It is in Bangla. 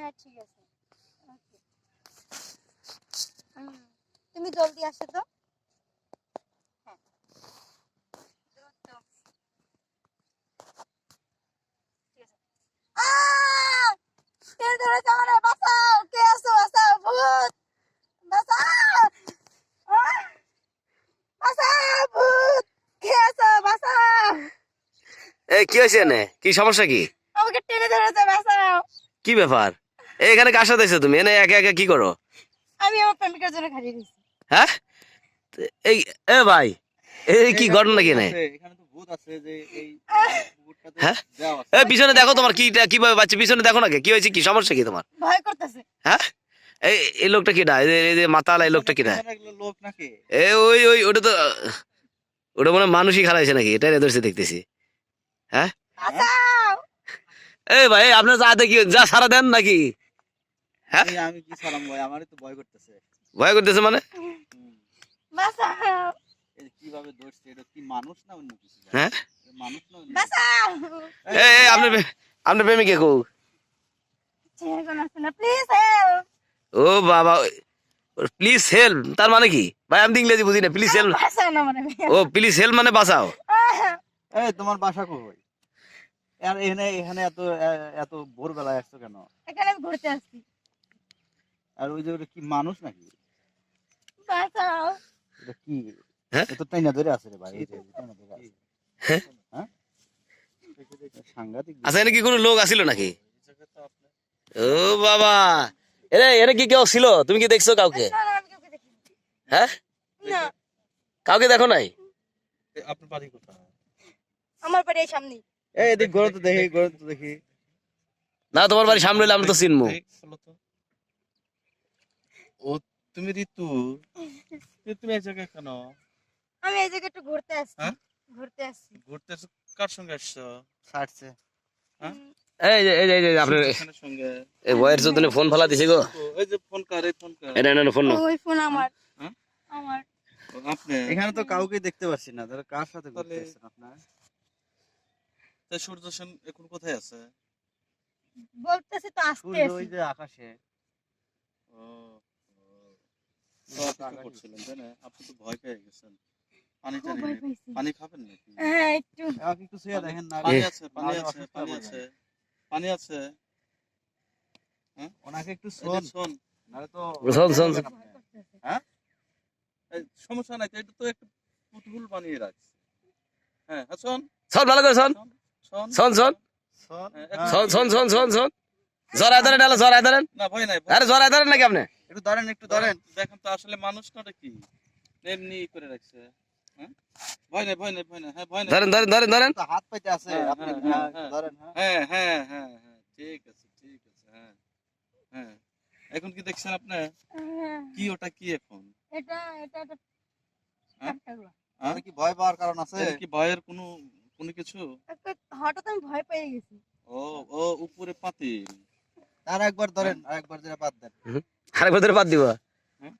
হ্যাঁ ঠিক আছে। তুমি জলদি আসো তো। হ্যাঁ! কে হয়েছে এনে? কি সমস্যা কি? আমাকে টেনে ধরেছে বাঁচাও কি ব্যাপার? এখানে কার সাথে তুমি? এনে একা একা কি করো? আমি আমার প্রেমিকার জন্য খাটিয়ে দিয়েছি। হ্যাঁ? এই এ ভাই এই কি ঘটনা কি নেই এখানে তো ভূত আছে যে এই কুকুরটাতে হ্যাঁ? পিছনে দেখো তোমার কি কীভাবে বাচ্চা পিছনে দেখো না কে? কি হয়েছে কি? সমস্যা কি তোমার? ভয় করতেছে। হ্যাঁ? এই এই লোকটা কিটা এই যে- এই যে মাতালা এই লোকটা লোক নাকি? এ ওই ওই ওটা তো ওটা মনে মানুষই খারাপ হয়েছে নাকি? এটাই ধরছে দেখতেছি। বাঁচাও এই ভাই আপনার যা দেখি যা সারা দেন নাকি? হ্যাঁ? আমি কি সালাম ভাই? আমারই তো ভয় করতেছে। ভয় করতেছে মানে? বাঁচাও। কীভাবে ধরছে এটা কি মানুষ না অন্য কিছু হ্যাঁ? মানুষ না বাঁচাও। এই এই প্রেমিকে কো ও বাবা প্লিজ হেল্প তার মানে কি? ভাই আমি ইংরেজি বুঝি না প্লিজ হেল্প মানে ও প্লিজ হেল্প মানে বাঁচাও। এই তোমার বাসা কই? আর এখানে এখানে এত এত ভোরবেলায় আসছো কেন? এখানে আমি ঘুরতে আসছি। আর ওই যে ওটা কি মানুষ নাকি? বাঁচাও এটা কি? হ্যাঁ? এত টাইনা ধরে আছে রে ভাই এই যে টাইনা ধরে আছে। হ্যাঁ? হ্যাঁ? সাংঘাতিক আচ্ছা এনে কি কোনো লোক নাকি? ও বাবা! এরে এনে কি কেউ ছিল? তুমি কি দেখছ কাউকে? কাউকে হ্যাঁ? কাউকে দেখো নাই? আপনার বাড়ি কোথায়? আমার বাড়ি সামনে। এই তো দেখি তো দেখি। না তোমার বাড়ি সামনে হলে আমরা তো চিনবো ও তুমি ঋতু? তুমি এই জায়গায় কেন? আমি এই জায়গায় একটু ঘুরতে আসছি। হ্যাঁ? ঘুরতে আসছি। ঘুরতে কার সঙ্গে আসছো? ছাড়ছে। হ্যাঁ? এই যে এই যে এই যে আপনার সঙ্গে। এই বয়ের চোদ্দনে ফোন ফালা দিছে গো। ওই যে ফোন কর এই ফোন কর? এটা এনে ফোন ওই ফোন আমার। হ্যাঁ? আমার। আপনি? এখানে তো কাউকে দেখতে পাচ্ছি না। তাহলে কার সাথে ঘুরতে আপনার? তা সূর্য সেন এখন কোথায় আছে? বলতেছি তো আসতে ওই যে আকাশে। ও। করছিলেন তাই না? আপনি তো ভয় পেয়ে গেছেন। পানি খুব টানি ভয় নেই। পাইছি। পানি খাবেন নাকি? হ্যাঁ একটু। আমাকে একটু শুয়ে দেখেন না পানি আছে পানি নাহলে আছে অসুস্থ পানি হয়ে আছে। যাবে। পানি আছে। ওনাকে একটু শোন। শোন। নাহলে তো শোন, শোন, এই সমস্যা নাই এটা তো একটা পুতুল বানিয়ে রাখছে। হ্যাঁ হ্যাঁ, শোন। শোন ভালো করে শোন। শোন শোন। শোন শোন। হ্যাঁ, হ্যাঁ। শোন শোন শোন ধরেন ধরেন। আরে জরায় ধরেন নাকি আপনি? একটু ধরেন একটু ধরেন। দেখেন তো আসলে মানুষ না কি? এমনি করে রাখছে। হ্যাঁ? ভয় নাই ভয় নাই ভয় নাই। হ্যাঁ ভয় নাই। ধরেন ধরেন ধরেন ধরেন। হাত পাইতে আছে হ্যাঁ, আপনি হ্যাঁ, হ্যাঁ, হ্যাঁ। ধরেন হ্যাঁ? হ্যাঁ হ্যাঁ হ্যাঁ হ্যাঁ ঠিক আছে ঠিক আছে হ্যাঁ হ্যাঁ। এখন কি দেখছেন আপনি? হ্যাঁ, কি ওটা কি এখন? এটা এটা এটা হ্যাঁ? হ্যাঁ? কি ভয় পাওয়ার কারণ আছে? কি ভয়ের কোনো কোনো কিছু? হঠাৎ আমি ভয় পেয়ে গেছি। ও ও উপরে পাতিল। আর একবার ধরেন আর একবার ধরে বাদ দেন। আরেকবার ধরে বাদ দিব? হ্যাঁ।